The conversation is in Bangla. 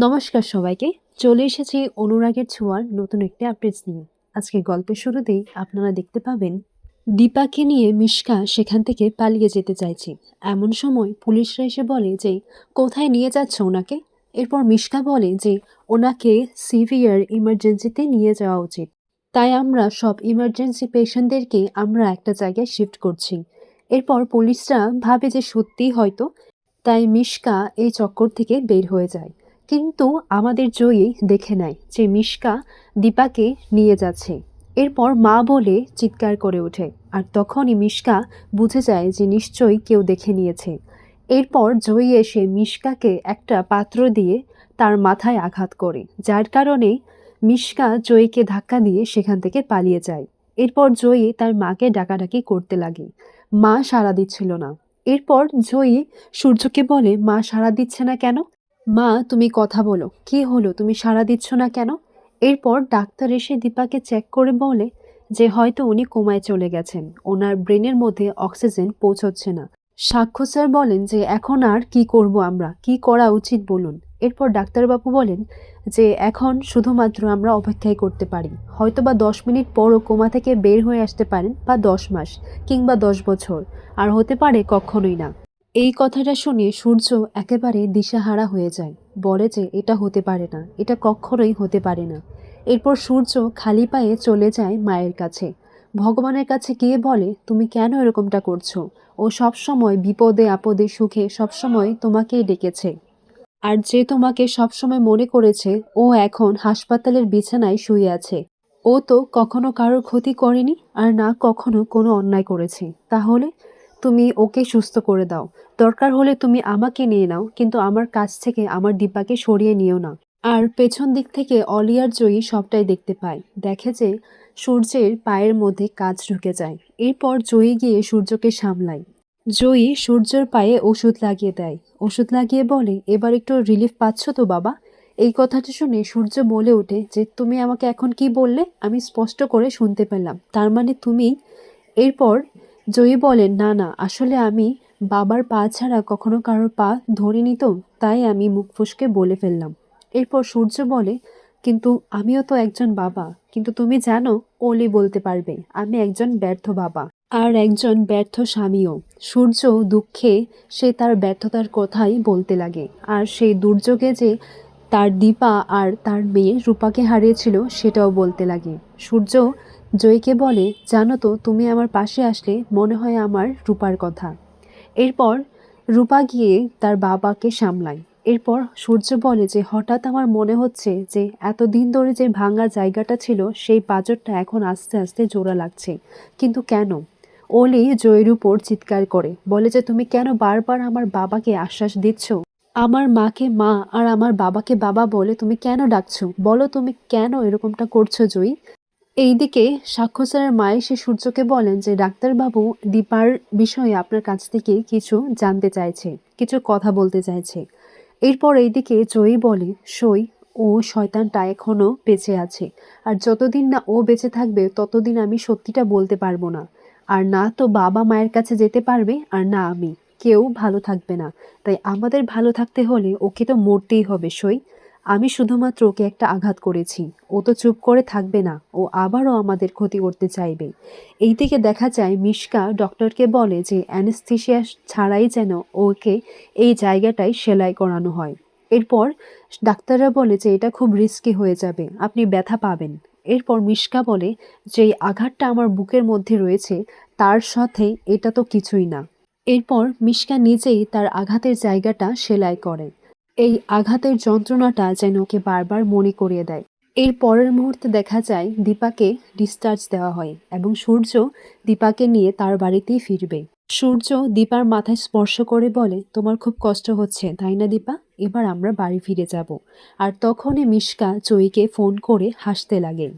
নমস্কার সবাইকে। চলে এসেছি অনুরাগের ছোঁয়ার নতুন একটি আপডেটস নিয়ে। আজকে গল্পের শুরুতেই আপনারা দেখতে পাবেন, দীপাকে নিয়ে মিশকা সেখান থেকে পালিয়ে যেতে চাইছে। এমন সময় পুলিশরা এসে বলে যে, কোথায় নিয়ে যাচ্ছ ওনাকে? এরপর মিশকা বলে যে, ওনাকে সিভিয়ার ইমার্জেন্সিতে নিয়ে যাওয়া উচিত। তাই আমরা সব ইমার্জেন্সি পেশেন্টদেরকে আমরা একটা জায়গায় শিফট করছি। এরপর পুলিশরা ভাবে যে সত্যিই হয়তো, তাই মিশকা এই চক্কর থেকে বের হয়ে যায়। কিন্তু আমাদের জয়ী দেখে নেয় যে মিশকা দীপাকে নিয়ে যাচ্ছে। এরপর মা বলে চিৎকার করে ওঠে, আর তখনই মিশকা বুঝে যায় যে নিশ্চয়ই কেউ দেখে নিয়েছে। এরপর জয়ী এসে মিশকাকে একটা পাত্র দিয়ে তার মাথায় আঘাত করে, যার কারণে মিশকা জয়ীকে ধাক্কা দিয়ে সেখান থেকে পালিয়ে যায়। এরপর জয়ী তার মাকে ডাকাডাকি করতে লাগে। মা সাড়া দিচ্ছিল না। এরপর জয়ী সূর্যকে বলে, মা সাড়া দিচ্ছে না কেন? মা, তুমি কথা বলো। কি হলো? তুমি সাড়া দিচ্ছ না কেন? এরপর ডাক্তার এসে দীপাকে চেক করে বলে যে হয়তো উনি কোমায় চলে গেছেন। ওনার ব্রেনের মধ্যে অক্সিজেন পৌঁছচ্ছে না। সাক্ষ্য স্যার বলেন যে এখন আর কি করব আমরা? কি করা উচিত বলুন? এরপর ডাক্তারবাবু বলেন যে এখন শুধুমাত্র আমরা অপেক্ষাই করতে পারি। হয়তো বা দশ মিনিট পরও কোমা থেকে বের হয়ে আসতে পারেন বা দশ মাস কিংবা দশ বছর। আর হতে পারে কখনোই না। এই কথাটা শুনে সূর্য একেবারে দিশাহারা হয়ে যায়। বলে যে, এটা হতে পারে না। এটা কখনোই হতে পারে না। এরপর সূর্য খালি পায়ে চলে যায় মায়ের কাছে। ভগবানের কাছে গিয়ে বলে, তুমি কেন এরকমটা করছ? ও সবসময় বিপদে, আপদে, সুখে সবসময় তোমাকেই ডেকেছে। আর যে তোমাকে সবসময় মনে করেছে, ও এখন হাসপাতালের বিছানায় শুয়ে আছে। ও তো কখনো কারোর ক্ষতি করেনি, আর না কখনো কোনো অন্যায় করেছে। তাহলে তুমি ওকে সুস্থ করে দাও। দরকার হলে তুমি আমাকে নিয়ে নাও, কিন্তু আমার কাছ থেকে আমার দীপাকে সরিয়ে নিও না। আর পেছন দিক থেকে অলিয়ার জয়ী সবটাই দেখতে পায়। দেখে যে সূর্যের পায়ের মধ্যে কাজ ঢুকে যায়। এরপর জয়ী গিয়ে সূর্যকে সামলায়। জয়ী সূর্যের পায়ে ওষুধ লাগিয়ে দেয়। ওষুধ লাগিয়ে বলে, এবার একটু রিলিফ পাচ্ছ তো বাবা? এই কথাটা শুনে সূর্য বলে ওঠে যে, তুমি আমাকে এখন কি বললে? আমি স্পষ্ট করে শুনতে পেলাম। তার মানে তুমি এরপর জয়ী বলেন, না না, আসলে আমি বাবার পা ছাড়া কখনো কারোর পা ধরিনি তো, তাই আমি মুখ ফুসকে বলে ফেললাম। এরপর সূর্য বলে, কিন্তু আমিও তো একজন বাবা, কিন্তু তুমি জানো, ওলি বলতে পারবে, আমি একজন ব্যর্থ বাবা আর একজন ব্যর্থ স্বামীও। সূর্য দুঃখে সে তার ব্যর্থতার কথাই বলতে লাগে আর সেই দুর্যোগে যে তার দীপা আর তার মেয়ে রূপাকে হারিয়েছিল, সেটাও বলতে লাগে। সূর্য জয়ীকে বলে, জানো তো, তুমি আমার পাশে আসলে মনে হয় আমার রূপার কথা। এরপর রূপা গিয়ে তার বাবাকে সামলায়। এরপর সূর্য বলে যে, হঠাৎ আমার মনে হচ্ছে যে, এতদিন ধরে যে ভাঙা জায়গাটা ছিল, সেই পাজরটা এখন আস্তে আস্তে জোড়া লাগছে। কিন্তু কেন? ওলি জয়ের উপর চিৎকার করে, বলে যে, তুমি কেন বারবার আমার বাবাকে আশ্বাস দিচ্ছ? আমার মাকে মা আর আমার বাবাকে বাবা বলে তুমি কেন ডাকছো? বলো তুমি কেন এরকমটা করছ জয়ী? এইদিকে সাক্ষ্য স্যারের মা এসে সূর্যকে বলেন যে ডাক্তারবাবু দীপার বিষয়ে আপনার কাছ থেকে কিছু জানতে চাইছে, কিছু কথা বলতে চাইছে। এরপর এইদিকে জয়ী বলে, সই, ও শয়তানটা এখনও বেঁচে আছে। আর যতদিন না ও বেঁচে থাকবে, ততদিন আমি সত্যিটা বলতে পারব না। আর না তো বাবা মায়ের কাছে যেতে পারবে, আর না আমি। কেউ ভালো থাকবে না। তাই আমাদের ভালো থাকতে হলে ওকে তো মরতেই হবে, সই। আমি শুধুমাত্র ওকে একটা আঘাত করেছি। ও তো চুপ করে থাকবে না, ও আবারও আমাদের ক্ষতি করতে চাইবে। এই থেকে দেখা যায় মিশকা ডক্টরকে বলে যে অ্যানেস্থিসিয়া ছাড়াই যেন ওকে এই জায়গাটায় সেলাই করানো হয়। এরপর ডাক্তাররা বলে যে এটা খুব রিস্কি হয়ে যাবে, আপনি ব্যথা পাবেন। এরপর মিশকা বলে যে এই আঘাতটা আমার বুকের মধ্যে রয়েছে, তার সাথে এটা তো কিছুই না। এরপর মিশকা নিজেই তার আঘাতের জায়গাটা সেলাই করে। এই আঘাতের যন্ত্রণাটা যেন ওকে বারবার মনে করিয়ে দেয়। এর পরের মুহূর্তে দেখা যায় দীপাকে ডিসচার্জ দেওয়া হয় এবং সূর্য দীপাকে নিয়ে তার বাড়িতেই ফিরবে। সূর্য দীপার মাথায় স্পর্শ করে বলে, তোমার খুব কষ্ট হচ্ছে, তাই না দীপা? এবার আমরা বাড়ি ফিরে যাব। আর তখনই মিশকা চইকে ফোন করে হাসতে লাগে।